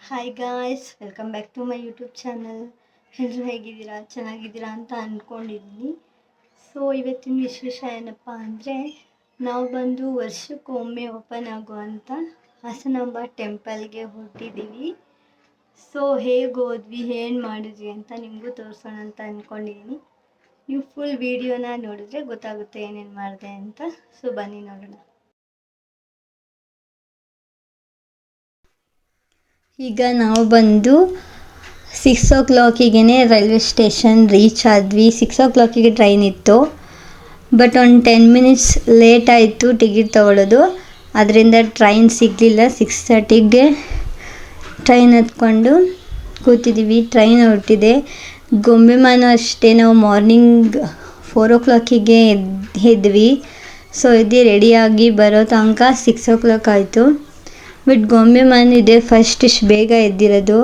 Hi guys welcome back to my YouTube channel ಎಲ್ಲರೂ ಹೇಗಿದ್ದೀರಾ? ಚೆನ್ನಾಗಿದ್ದೀರಾ ಅಂತ ಅಂದ್ಕೊಂಡಿದ್ದೀನಿ ಸೊ ಇವತ್ತಿನ ವಿಶೇಷ ಏನಪ್ಪ ಅಂದರೆ, ನಾವು ಬಂದು ವರ್ಷಕ್ಕೊಮ್ಮೆ ಓಪನ್ ಆಗುವಂಥ ಹಾಸನಾಂಬ ಟೆಂಪಲ್ಗೆ ಹೊರಟಿದ್ದೀವಿ ಸೊ ಹೇಗೆ ಹೋದ್ವಿ, ಏನು ಮಾಡಿದ್ವಿ ಅಂತ ನಿಮಗೂ ತೋರಿಸೋಣ ಅಂತ ಅಂದ್ಕೊಂಡಿದ್ದೀನಿ ನೀವು ಫುಲ್ ವೀಡಿಯೋನ ನೋಡಿದ್ರೆ ಗೊತ್ತಾಗುತ್ತೆ ಏನೇನು ಮಾಡಿದೆ ಅಂತ. ಸೊ ಬನ್ನಿ ನೋಡೋಣ. ಈಗ ನಾವು ಬಂದು ಸಿಕ್ಸ್ ಓ ಕ್ಲಾಕಿಗೆ ರೈಲ್ವೆ ಸ್ಟೇಷನ್ ರೀಚ್ ಆದ್ವಿ. ಸಿಕ್ಸ್ ಓ ಕ್ಲಾಕಿಗೆ ಟ್ರೈನ್ ಇತ್ತು. ಬಟ್ ಒಂದು ಟೆನ್ ಮಿನಿಟ್ಸ್ ಲೇಟ್ ಆಯಿತು ಟಿಕೆಟ್ ತೊಗೊಳ್ಳೋದು ಅದರಿಂದ ಟ್ರೈನ್ ಸಿಗಲಿಲ್ಲ. ಸಿಕ್ಸ್ ತರ್ಟಿಗೆ ಟ್ರೈನ್ ಹತ್ಕೊಂಡು ಕೂತಿದ್ದೀವಿ ಟ್ರೈನ್ ಹೊರಟಿದೆ. ಗೊಂಬೆಮಾನು ಅಷ್ಟೇ. ನಾವು ಮಾರ್ನಿಂಗ್ ಫೋರ್ ಓ ಕ್ಲಾಕಿಗೆ ಎದ್ದು ಎದ್ವಿ. ಸೊ ಎದ್ದು ರೆಡಿಯಾಗಿ ಬರೋ ತನಕ ಸಿಕ್ಸ್ ಓ ಕ್ಲಾಕ್ ಆಯಿತು. ಬಟ್ ಗೊಂಬೆ ಮನೆ ಇದೆ ಫಸ್ಟ್ ಇಷ್ಟು ಬೇಗ ಎದ್ದಿರೋದು.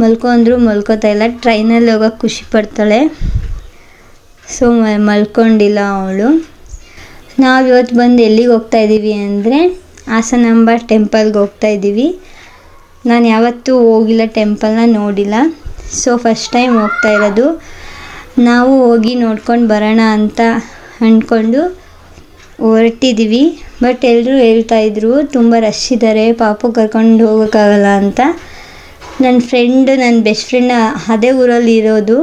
ಮಲ್ಕೊಂಡ್ರು ಮಲ್ಕೋತಾ ಇಲ್ಲ. ಟ್ರೈನಲ್ಲಿ ಹೋಗೋಕೆ ಖುಷಿ ಪಡ್ತಾಳೆ. ಸೊ ಮಲ್ಕೊಂಡಿಲ್ಲ ಅವಳು. ನಾವು ಇವತ್ತು ಬಂದು ಎಲ್ಲಿಗೆ ಹೋಗ್ತಾ ಇದ್ದೀವಿ ಅಂದರೆ ಹಾಸನಾಂಬ ಟೆಂಪಲ್ಗೆ ಹೋಗ್ತಾ ಇದ್ದೀವಿ ನಾನು ಯಾವತ್ತೂ ಹೋಗಿಲ್ಲ ಟೆಂಪಲ್ನ ನೋಡಿಲ್ಲ. ಸೊ ಫಸ್ಟ್ ಟೈಮ್ ಹೋಗ್ತಾ ಇರೋದು. ನಾವು ಹೋಗಿ ನೋಡ್ಕೊಂಡು ಬರೋಣ ಅಂತ ಅಂದ್ಕೊಂಡು ಹೊರಟಿದ್ದೀವಿ ಬಟ್ ಎಲ್ಲರೂ ಹೇಳ್ತಾಯಿದ್ರು ತುಂಬ ರಶ್ ಇದ್ದಾರೆ ಪಾಪು ಕರ್ಕೊಂಡು ಹೋಗೋಕ್ಕಾಗಲ್ಲ ಅಂತ. ನನ್ನ ಫ್ರೆಂಡ್ ನನ್ನ ಬೆಸ್ಟ್ ಫ್ರೆಂಡ್ ಅದೇ ಊರಲ್ಲಿ ಇರೋದು.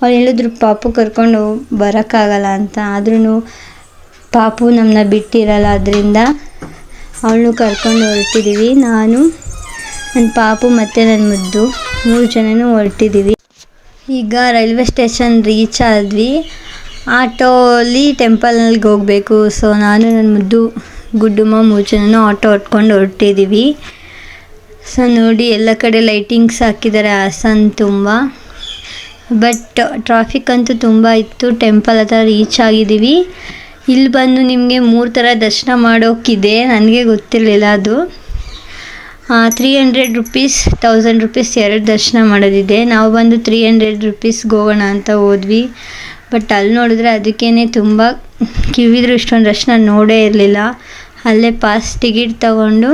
ಅವ್ರು ಹೇಳಿದ್ರು, ಪಾಪು ಕರ್ಕೊಂಡು ಬರೋಕ್ಕಾಗಲ್ಲ ಅಂತ. ಆದ್ರೂ ಪಾಪು ನಮ್ಮನ್ನ ಬಿಟ್ಟಿರಲ್ಲ ಅದರಿಂದ ಅವಳನ್ನು ಕರ್ಕೊಂಡು ಹೊರಟಿದ್ದೀವಿ ನಾನು ನನ್ನ ಪಾಪು ಮತ್ತು ನನ್ನ ಮುದ್ದು ಮೂರು ಜನನೂ ಹೊರಟಿದ್ದೀವಿ ಈಗ ರೈಲ್ವೆ ಸ್ಟೇಷನ್ ರೀಚ್ ಆದ್ವಿ. ಆಟೋಲಿ ಟೆಂಪಲ್ಗೆ ಹೋಗಬೇಕು. ಸೊ, ನಾನು ನನ್ನ ಮುದ್ದು, ಗುಡ್ಡುಮ್ಮ ಮೂಚನೂ ಆಟೋ ಹೊಟ್ಕೊಂಡು ಹೊರಟಿದ್ದೀವಿ ಸೊ, ನೋಡಿ, ಎಲ್ಲ ಕಡೆ ಲೈಟಿಂಗ್ಸ್ ಹಾಕಿದ್ದಾರೆ. ಹಾಸನ್ ತುಂಬ. ಬಟ್ ಟ್ರಾಫಿಕ್ ಅಂತೂ ತುಂಬ ಇತ್ತು. ಟೆಂಪಲ್ ಹತ್ರ ರೀಚ್ ಆಗಿದ್ದೀವಿ ಇಲ್ಲಿ ಬಂದು ನಿಮಗೆ ಮೂರು ಥರ ದರ್ಶನ ಮಾಡೋಕ್ಕಿದೆ. ನನಗೆ ಗೊತ್ತಿರಲಿಲ್ಲ ಅದು. Three hundred rupees thousand rupees ಎರಡು ದರ್ಶನ ಮಾಡೋದಿದೆ. ನಾವು ಬಂದು ತ್ರೀ ಹಂಡ್ರೆಡ್ ರುಪೀಸ್ಗೆ ಹೋಗೋಣ ಅಂತ ಹೋದ್ವಿ. ಬಟ್ ಅಲ್ಲಿ ನೋಡಿದ್ರೆ ಅದಕ್ಕೇ ತುಂಬ ಕಿವಿದ್ರು ಇಷ್ಟೊಂದು ರಶ್ ನಾನು ನೋಡೇ ಇರಲಿಲ್ಲ. ಅಲ್ಲೇ ಪಾಸ್ ಟಿಕೆಟ್ ತಗೊಂಡು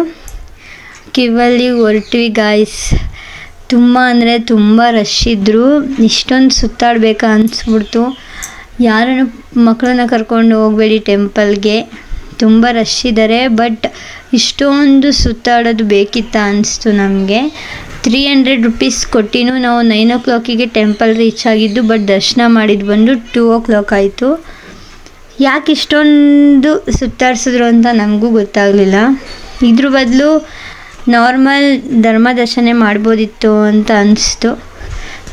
ಕಿವಲ್ಲಿ ಹೊರಟ್ವಿ ಗಾಯ್ಸ್ ತುಂಬ ಅಂದರೆ ತುಂಬ ರಶ್ ಇದ್ದರು ಇಷ್ಟೊಂದು ಸುತ್ತಾಡಬೇಕಾ ಅನಿಸ್ಬಿಡ್ತು. ಯಾರನ್ನು ಮಕ್ಕಳನ್ನ ಕರ್ಕೊಂಡು ಹೋಗಬೇಡಿ ಟೆಂಪಲ್ಗೆ ತುಂಬ ರಶ್ ಇದ್ದಾರೆ ಬಟ್ ಇಷ್ಟೊಂದು ಸುತ್ತಾಡೋದು ಬೇಕಿತ್ತ ಅನ್ನಿಸ್ತು ನಮಗೆ. ತ್ರೀ ಹಂಡ್ರೆಡ್ ರುಪೀಸ್ ಕೊಟ್ಟಿನೂ ನಾವು ನೈನ್ ಓ ಕ್ಲಾಕಿಗೆ ಟೆಂಪಲ್ ರೀಚ್ ಆಗಿದ್ದು ಬಟ್ ದರ್ಶನ ಮಾಡಿದ್ದು ಬಂದು ಟೂ ಓ ಕ್ಲಾಕ್ ಆಯಿತು. ಯಾಕೆ ಇಷ್ಟೊಂದು ಸುತ್ತಾಡಿಸಿದ್ರು ಅಂತ ನಮಗೂ ಗೊತ್ತಾಗಲಿಲ್ಲ. ಇದ್ರ ಬದಲು ನಾರ್ಮಲ್ ಧರ್ಮ ದರ್ಶನ ಮಾಡ್ಬೋದಿತ್ತು ಅಂತ ಅನಿಸ್ತು.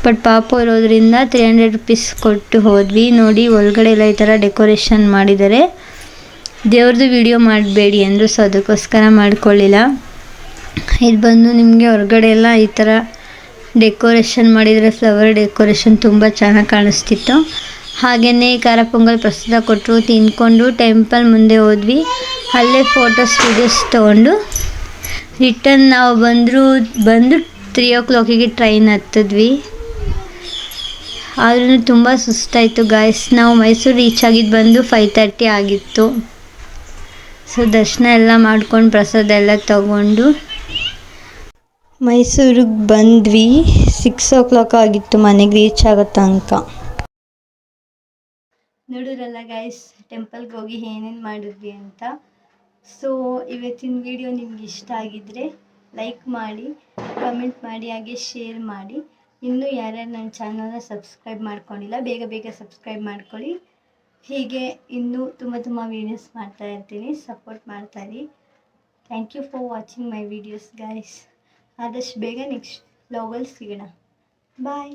ಬಟ್ ಪಾಪ ಇರೋದ್ರಿಂದ ತ್ರೀ ಹಂಡ್ರೆಡ್ ರುಪೀಸ್ ಕೊಟ್ಟು ಹೋದ್ವಿ. ನೋಡಿ, ಒಳಗಡೆ ಎಲ್ಲ ಈ ಥರ ಡೆಕೋರೇಷನ್ ಮಾಡಿದ್ದಾರೆ. ದೇವ್ರದ್ದು ವಿಡಿಯೋ ಮಾಡಬೇಡಿ ಅಂದರು ಸೊ ಅದಕ್ಕೋಸ್ಕರ ಮಾಡ್ಕೊಳ್ಳಿಲ್ಲ ಇದು ಬಂದು ನಿಮಗೆ ಹೊರಗಡೆ ಎಲ್ಲ ಈ ಥರ ಡೆಕೋರೇಷನ್ ಮಾಡಿದರೆ ಫ್ಲವರ್ ಡೆಕೋರೇಷನ್ ತುಂಬ ಚೆನ್ನಾಗಿ ಕಾಣಿಸ್ತಿತ್ತು. ಹಾಗೆಯೇ ಖಾರ ಪೊಂಗಲ್ ಪ್ರಸಾದ ಕೊಟ್ಟರು ತಿಂದ್ಕೊಂಡು ಟೆಂಪಲ್ ಮುಂದೆ ಹೋದ್ವಿ. ಅಲ್ಲೇ ಫೋಟೋಸ್ ಸ್ಟುಡಿಯೋಸ್ ತೊಗೊಂಡು ರಿಟರ್ನ್ ನಾವು ಬಂದರೂ, ಬಂದು ತ್ರೀ ಓ ಕ್ಲಾಕಿಗೆ ಟ್ರೈನ್ ಹತ್ತಿದ್ವಿ. ಆದ್ರೂ ತುಂಬ ಸುಸ್ತಾಯಿತು ಗಾಯ್ಸ್ ನಾವು ಮೈಸೂರು ರೀಚ್ ಆಗಿದ್ದು ಬಂದು ಫೈವ್ ತರ್ಟಿ ಆಗಿತ್ತು. ಸೊ ದರ್ಶನ ಎಲ್ಲ ಮಾಡ್ಕೊಂಡು ಪ್ರಸಾದ ಎಲ್ಲ ತಗೊಂಡು ಮೈಸೂರಿಗೆ ಬಂದ್ವಿ. ಸಿಕ್ಸ್ ಓ ಕ್ಲಾಕ್ ಆಗಿತ್ತು ಮನೆಗೆ ರೀಚ್ ಆಗೋ ತನಕ. ನೋಡಿದ್ರಲ್ಲ ಗೈಸ್ ಟೆಂಪಲ್ಗೆ ಹೋಗಿ ಏನೇನು ಮಾಡಿದ್ವಿ ಅಂತ. ಸೊ ಇವತ್ತಿನ ವಿಡಿಯೋ ನಿಮ್ಗೆ ಇಷ್ಟ ಆಗಿದ್ರೆ ಲೈಕ್ ಮಾಡಿ ಕಮೆಂಟ್ ಮಾಡಿ, ಹಾಗೆ ಶೇರ್ ಮಾಡಿ. ಇನ್ನೂ ಯಾರ್ಯಾರು ನನ್ನ ಚಾನಲ್ನ ಸಬ್ಸ್ಕ್ರೈಬ್ ಮಾಡ್ಕೊಂಡಿಲ್ಲ, ಬೇಗ ಬೇಗ ಸಬ್ಸ್ಕ್ರೈಬ್ ಮಾಡ್ಕೊಳ್ಳಿ. ಹೀಗೆ ಇನ್ನೂ ತುಂಬ ತುಂಬ ವೀಡಿಯೋಸ್ ಮಾಡ್ತಾ ಇರ್ತೀನಿ. Support ಮಾಡ್ತಾಯಿರಿ thank you for watching my videos guys ಆದಷ್ಟು ಬೇಗ ನೆಕ್ಸ್ಟ್ ವ್ಲಾಗಲ್ಲಿ ಸಿಗೋಣ. ಬಾಯ್